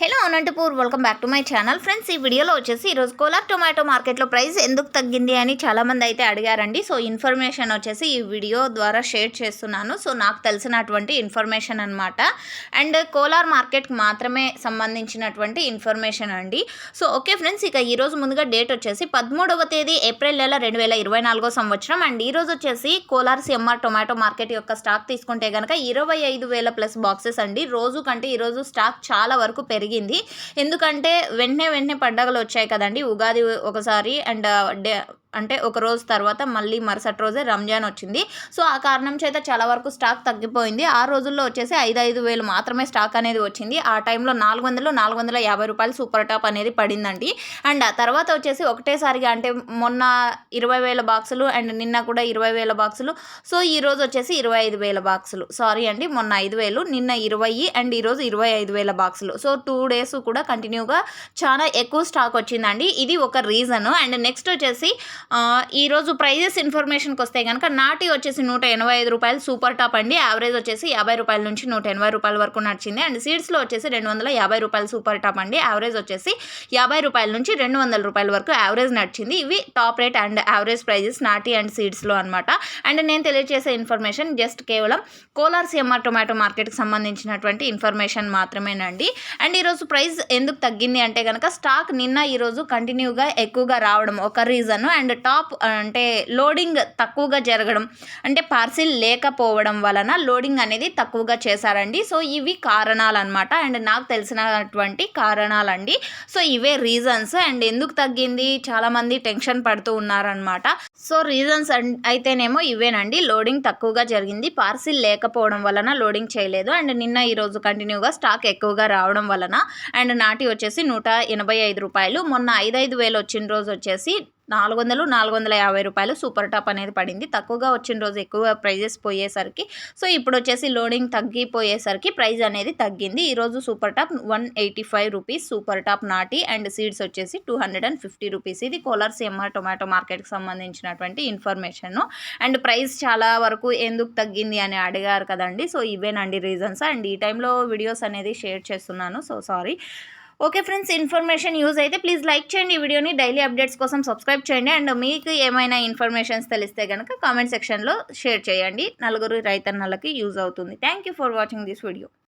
Hello Anantapur welcome back to my channel friends ఈ వీడియోలో వచ్చేసి ఈరోజు కోలార్ టొమాటో మార్కెట్లో ప్రైస్ ఎందుకు తగ్గింది అని చాలామంది అయితే అడిగారండి. సో ఇన్ఫర్మేషన్ వచ్చేసి ఈ వీడియో ద్వారా షేర్ చేస్తున్నాను. సో నాకు తెలిసినటువంటి ఇన్ఫర్మేషన్ అనమాట అండ్ కోలార్ మార్కెట్కి మాత్రమే సంబంధించినటువంటి ఇన్ఫర్మేషన్ అండి. సో ఓకే ఫ్రెండ్స్ ఇక ఈరోజు ముందుగా డేట్ వచ్చేసి పదమూడవ తేదీ ఏప్రిల్ నెల రెండు వేల ఇరవై నాలుగో సంవత్సరం. అండ్ ఈరోజు వచ్చేసి కోలార్ సిఎంఆర్ టొమాటో మార్కెట్ యొక్క స్టాక్ తీసుకుంటే కనుక ఇరవై ఐదు వేల ప్లస్ బాక్సెస్ అండి. రోజు కంటే ఈరోజు స్టాక్ చాలా వరకు జరిగింది. ఎందుకంటే వెంటనే వెంటనే పండగలు వచ్చాయి కదండి. ఉగాది ఒకసారి అండ్ డే అంటే ఒక రోజు తర్వాత మళ్ళీ మరుసటి రోజే రంజాన్ వచ్చింది. సో ఆ కారణం చేత చాలా వరకు స్టాక్ తగ్గిపోయింది. ఆ రోజుల్లో వచ్చేసి ఐదు ఐదు వేలు మాత్రమే స్టాక్ అనేది వచ్చింది. ఆ టైంలో నాలుగు వందలు నాలుగు వందల యాభై రూపాయలు సూపర్ టాప్ అనేది పడిందండి. అండ్ ఆ తర్వాత వచ్చేసి ఒకటేసారిగా అంటే మొన్న ఇరవై వేల బాక్సులు అండ్ నిన్న కూడా ఇరవై వేల బాక్సులు. సో ఈ రోజు వచ్చేసి ఇరవై ఐదు వేల బాక్సులు. సారీ అండి మొన్న ఐదు వేలు నిన్న ఇరవై అండ్ ఈరోజు ఇరవై ఐదు వేల బాక్సులు. సో టూ డేస్ కూడా కంటిన్యూగా చాలా ఎక్కువ స్టాక్ వచ్చిందండి. ఇది ఒక రీజన్. అండ్ నెక్స్ట్ వచ్చేసి ఈరోజు ప్రైజెస్ ఇన్ఫర్మేషన్కి వస్తే కనుక నాటి వచ్చేసి నూట ఎనభై ఐదు రూపాయలు సూపర్ టాప్ అండి. యావరేజ్ వచ్చేసి యాభై రూపాయల నుంచి నూట ఎనభై రూపాయల వరకు నడిచింది. అండ్ సీడ్స్లో వచ్చేసి రెండు వందల యాభై రూపాయలు సూపర్ టాప్ అండి. యావరేజ్ వచ్చేసి యాభై రూపాయల నుంచి రెండు వందల రూపాయల వరకు యావరేజ్ నడిచింది. ఇవి top rate and average prices నాటి అండ్ సీడ్స్లో అనమాట అండ్ నేను తెలియజేసే ఇన్ఫర్మేషన్ జస్ట్ కేవలం కోలార్ సిఎంఆర్ టొమాటో మార్కెట్కి సంబంధించినటువంటి ఇన్ఫర్మేషన్ మాత్రమేనండి. అండ్ ఈరోజు ప్రైస్ ఎందుకు తగ్గింది అంటే కనుక స్టాక్ నిన్న ఈరోజు కంటిన్యూగా ఎక్కువగా రావడం ఒక రీజన్. అండ్ టాప్ అంటే లోడింగ్ తక్కువగా జరగడం అంటే పార్సిల్ లేకపోవడం వలన లోడింగ్ అనేది తక్కువగా చేశారండి. సో ఇవి కారణాలు అనమాట అండ్ నాకు తెలిసినటువంటి కారణాలండి. సో ఇవే రీజన్స్. అండ్ ఎందుకు తగ్గింది? చాలామంది టెన్షన్ పడుతూ ఉన్నారనమాట సో రీజన్స్ అయితేనేమో ఇవేనండి. లోడింగ్ తక్కువగా జరిగింది. పార్సిల్ లేకపోవడం వలన లోడింగ్ చేయలేదు. అండ్ నిన్న ఈరోజు కంటిన్యూగా స్టాక్ ఎక్కువగా రావడం వలన అండ్ నాటి వచ్చేసి నూట ఎనభై ఐదు రూపాయలు. మొన్న ఐదైదు వేలు వచ్చిన రోజు వచ్చేసి నాలుగు వందలు నాలుగు వందల యాభై రూపాయలు సూపర్ టాప్ అనేది పడింది. తక్కువగా వచ్చిన రోజు ఎక్కువ ప్రైజెస్ పోయేసరికి సో ఇప్పుడు వచ్చేసి లోడింగ్ తగ్గిపోయేసరికి ప్రైస్ అనేది తగ్గింది. ఈరోజు super top one eighty five rupees super top నాటి అండ్ సీడ్స్ వచ్చేసి two hundred and fifty rupees. ఇది కోలార్ సిఎంఆర్ టొమాటో మార్కెట్కి సంబంధించినటువంటి ఇన్ఫర్మేషన్. అండ్ ప్రైస్ చాలా వరకు ఎందుకు తగ్గింది అని అడిగారు కదండి. సో ఇవేనండి రీజన్స్. అండ్ ఈ టైంలో వీడియోస్ అనేది షేర్ చేస్తున్నాను. So sorry. Okay friends information use అయితే ప్లీజ్ లైక్ చేయండి ఈ వీడియోని. డైలీ అప్డేట్స్ కోసం సబ్స్క్రైబ్ చేయండి. అండ్ మీకు ఏమైనా ఇన్ఫర్మేషన్స్ తెలిస్తే కనుక కామెంట్ సెక్షన్లో షేర్ చేయండి. నలుగురు రైతన్నలకి యూజ్ అవుతుంది. Thank you for watching this video